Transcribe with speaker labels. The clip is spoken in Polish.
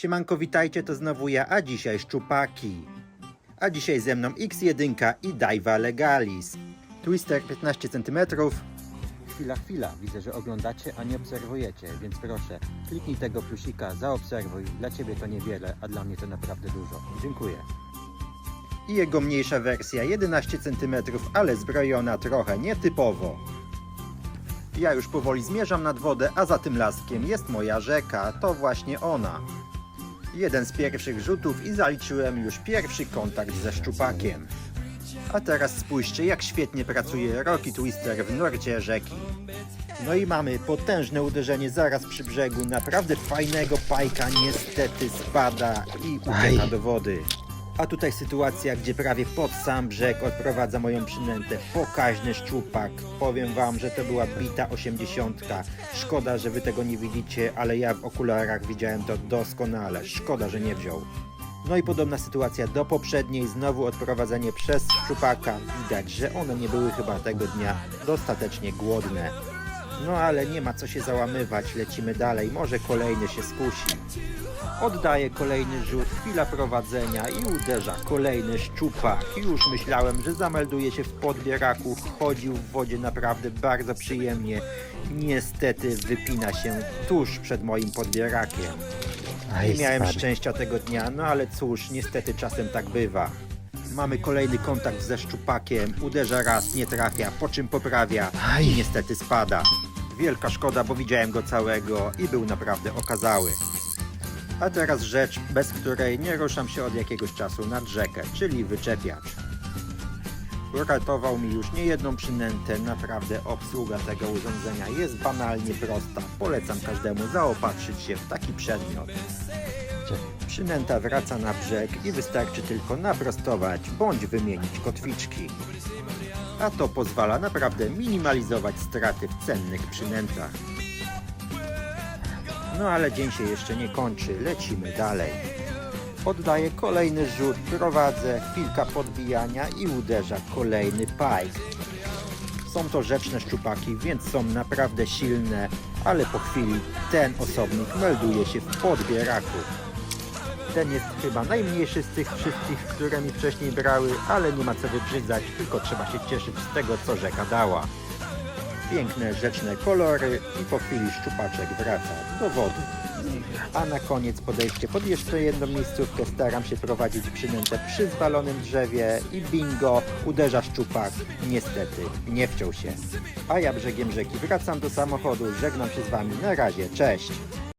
Speaker 1: Siemanko, witajcie, to znowu ja, a dzisiaj szczupaki. A dzisiaj ze mną X1 i Daiwa Legalis. Twister 15 cm. Chwila, chwila, widzę, że oglądacie, a nie obserwujecie, więc proszę, kliknij tego plusika, zaobserwuj. Dla Ciebie to niewiele, a dla mnie to naprawdę dużo. Dziękuję. I jego mniejsza wersja, 11 cm, ale zbrojona trochę nietypowo. Ja już powoli zmierzam nad wodę, a za tym laskiem jest moja rzeka, to właśnie ona. Jeden z pierwszych rzutów i zaliczyłem już pierwszy kontakt ze szczupakiem. A teraz spójrzcie, jak świetnie pracuje Rocky Twister w nurcie rzeki. No i mamy potężne uderzenie zaraz przy brzegu, naprawdę fajnego pajka niestety spada i ucieka do wody. A tutaj sytuacja, gdzie prawie pod sam brzeg odprowadza moją przynętę. Pokaźny szczupak. Powiem wam, że to była bita 80. Szkoda, że wy tego nie widzicie, ale ja w okularach widziałem to doskonale. Szkoda, że nie wziął. No i podobna sytuacja do poprzedniej, znowu odprowadzenie przez szczupaka. Widać, że one nie były chyba tego dnia dostatecznie głodne. No ale nie ma co się załamywać, lecimy dalej, może kolejny się skusi. Oddaje kolejny rzut, chwila prowadzenia i uderza kolejny szczupak. Już myślałem, że zamelduje się w podbieraku, chodził w wodzie naprawdę bardzo przyjemnie. Niestety wypina się tuż przed moim podbierakiem. Nie miałem szczęścia tego dnia, no ale cóż, niestety czasem tak bywa. Mamy kolejny kontakt ze szczupakiem, uderza raz, nie trafia, po czym poprawia i niestety spada. Wielka szkoda, bo widziałem go całego i był naprawdę okazały. A teraz rzecz, bez której nie ruszam się od jakiegoś czasu nad rzekę, czyli wyczepiacz. Uratował mi już niejedną przynętę, naprawdę obsługa tego urządzenia jest banalnie prosta. Polecam każdemu zaopatrzyć się w taki przedmiot. Przynęta wraca na brzeg i wystarczy tylko naprostować bądź wymienić kotwiczki. A to pozwala naprawdę minimalizować straty w cennych przynętach. No ale dzień się jeszcze nie kończy, lecimy dalej. Oddaję kolejny rzut, prowadzę, chwilka podbijania i uderza kolejny pajk. Są to rzeczne szczupaki, więc są naprawdę silne, ale po chwili ten osobnik melduje się w podbieraku. Ten jest chyba najmniejszy z tych wszystkich, które mi wcześniej brały, ale nie ma co wybrzydzać, tylko trzeba się cieszyć z tego, co rzeka dała. Piękne, rzeczne kolory i po chwili szczupaczek wraca do wody. A na koniec podejście pod jeszcze jedną miejscówkę. Staram się prowadzić przynętę przy zwalonym drzewie i bingo, uderza szczupak. Niestety, nie wciął się. A ja brzegiem rzeki wracam do samochodu. Żegnam się z Wami. Na razie, cześć!